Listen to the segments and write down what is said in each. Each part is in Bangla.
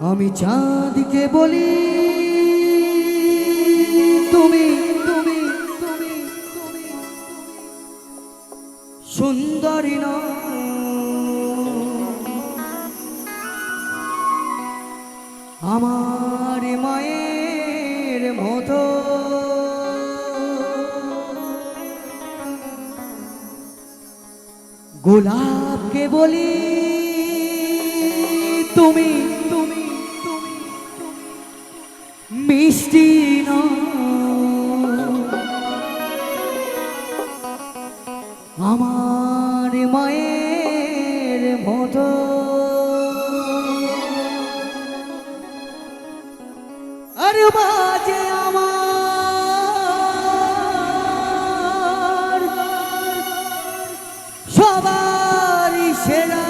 আমি চাঁদকে বলি তুমি তুমি তুমি সুন্দরী আমার মায়ের মতো গোলাপকে বলি তুমি বাজে আমার। সবারই সেরা।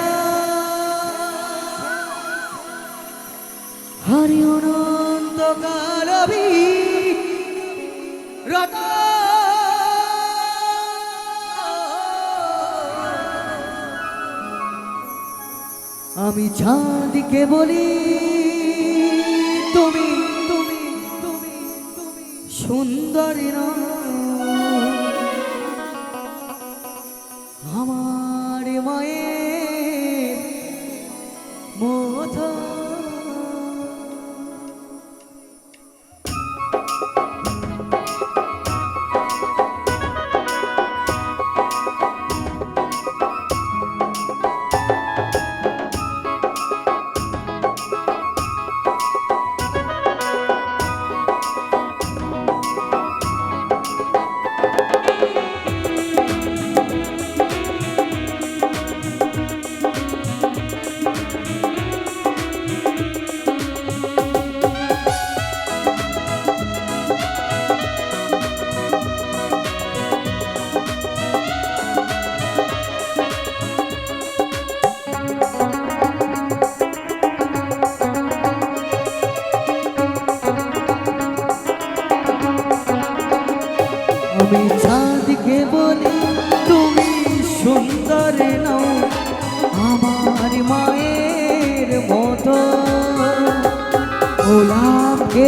হরি অনন্ত রত। আমি চাঁদকে বলি সুন্দরী না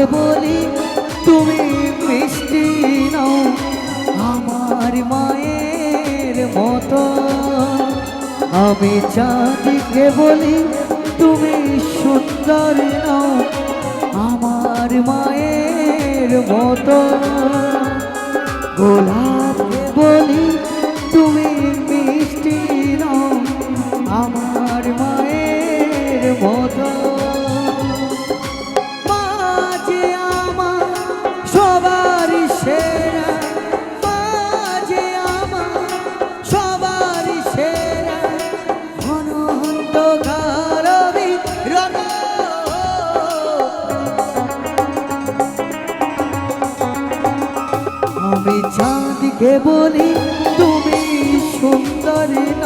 বলি, তুমি মিষ্টি নও, আমার মায়ের মতো। আমি চাঁদকে বলি, তুমি সুন্দর নও, আমার মায়ের মতো। গোলাপকে বলি, তুমি মিষ্টি নও, আমার মায়ের মতো। চাঁদকে বলি তুমি সুন্দর।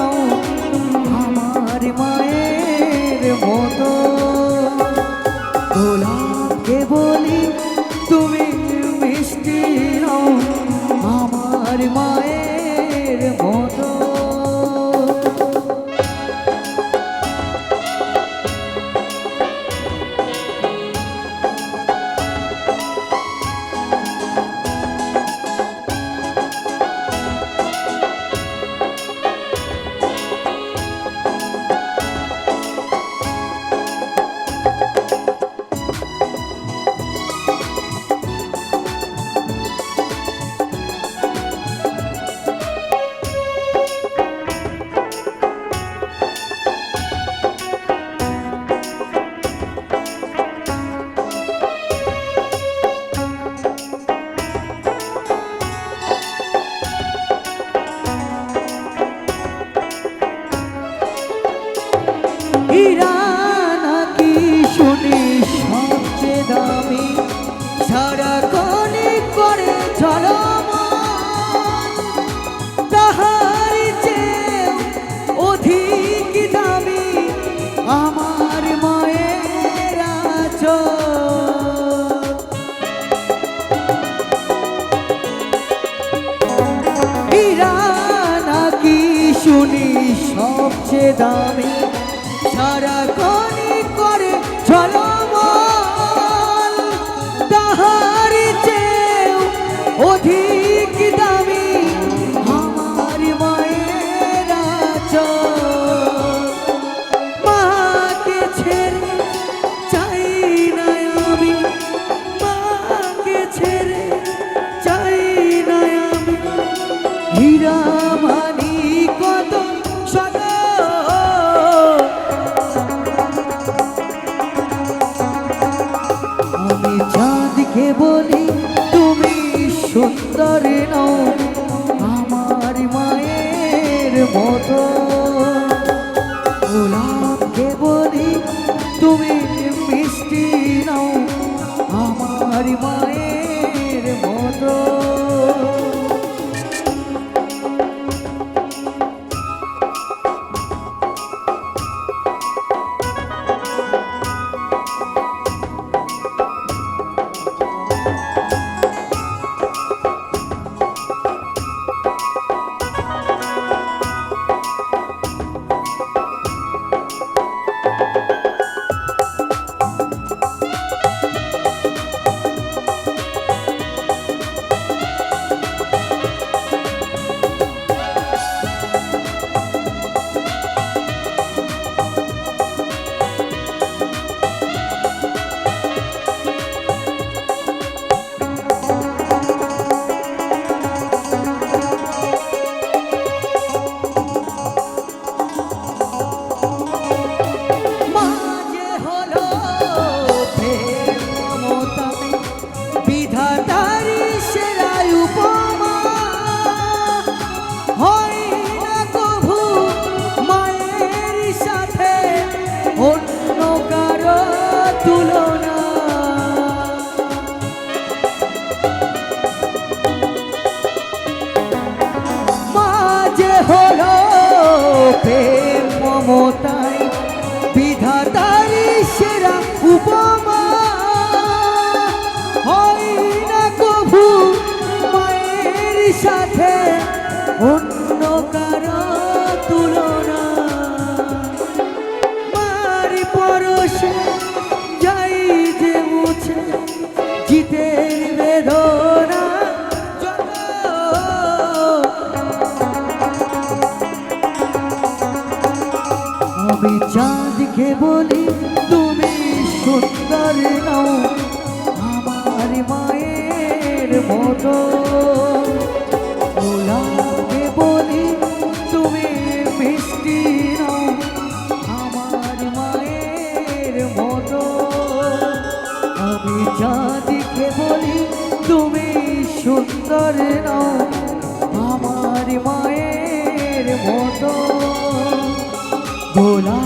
হীরা নাকি শুনি সবচেয়ে দামি? সারা করে ঝলম moto প্রেম মমতায় বিধাতারি সেরা উপমা। হয় না কভু মায়ের সাথে অন্য আমি চাঁদকে বলি তুমি সুন্দর নাও আমার মায়ের মতো। ভোলা